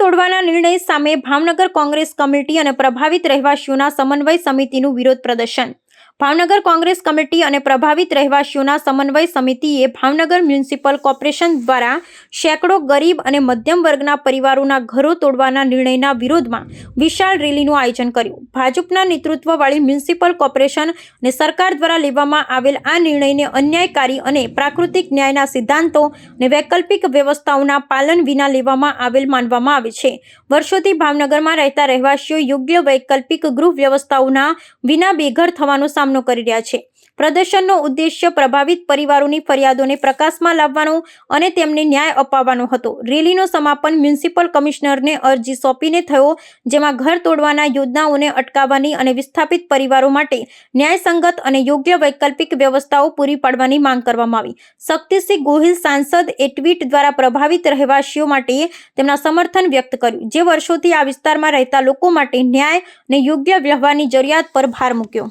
તોડવાના નિર્ણય સામે ભાવનગર કોંગ્રેસ કમિટી અને પ્રભાવિત રહેવાસીઓના સમન્વય સમિતિનું વિરોધ પ્રદર્શન. ભાવનગર કોંગ્રેસ કમિટી અને પ્રભાવિત રહેવાસીઓના સમન્વય સમિતિએ ભાવનગર મ્યુનિસિપલ કોર્પોરેશન દ્વારા સેંકડો ગરીબ અને મધ્યમ વર્ગના પરિવારોના ઘરો તોડવાના નિર્ણયના વિરોધમાં વિશાળ રેલીનું આયોજન કર્યું. ભાજપના નેતૃત્વવાળી મ્યુનિસિપલ કોર્પોરેશન અને સરકાર દ્વારા લેવામાં આવેલ આ નિર્ણયને અન્યાયકારી અને પ્રાકૃતિક ન્યાયના સિદ્ધાંતો અને વૈકલ્પિક વ્યવસ્થાઓના પાલન વિના લેવામાં આવેલ માનવામાં આવે છે. વર્ષોથી ભાવનગરમાં રહેતા રહેવાસીઓ યોગ્ય વૈકલ્પિક ગૃહ વ્યવસ્થાઓના વિના બેઘર થવાનો સામનો કરી રહ્યા છે. પ્રદર્શનનો ઉદ્દેશ્ય પ્રભાવિત પરિવારોની ફરિયાદોને પ્રકાશમાં લાવવાનો અને તેમને ન્યાય અપાવવાનો હતો. રેલીનો સમાપન મ્યુનિસિપલ કમિશનરને અરજી સોંપીને થયો, જેમાં ઘર તોડવાના યોજનાઓને અટકાવવાની અને વિસ્થાપિત પરિવારો માટે ન્યાયસંગત અને યોગ્ય વૈકલ્પિક વ્યવસ્થાઓ પૂરી પાડવાની માંગ કરવામાં આવી. શક્તિસિંહ ગોહિલ સાંસદ એ ટ્વીટ દ્વારા પ્રભાવિત રહેવાસીઓ માટે તેમના સમર્થન વ્યક્ત કર્યું, જે વર્ષોથી આ વિસ્તારમાં રહેતા લોકો માટે ન્યાય અને યોગ્ય વ્યવહારની જરૂરિયાત પર ભાર મૂક્યો.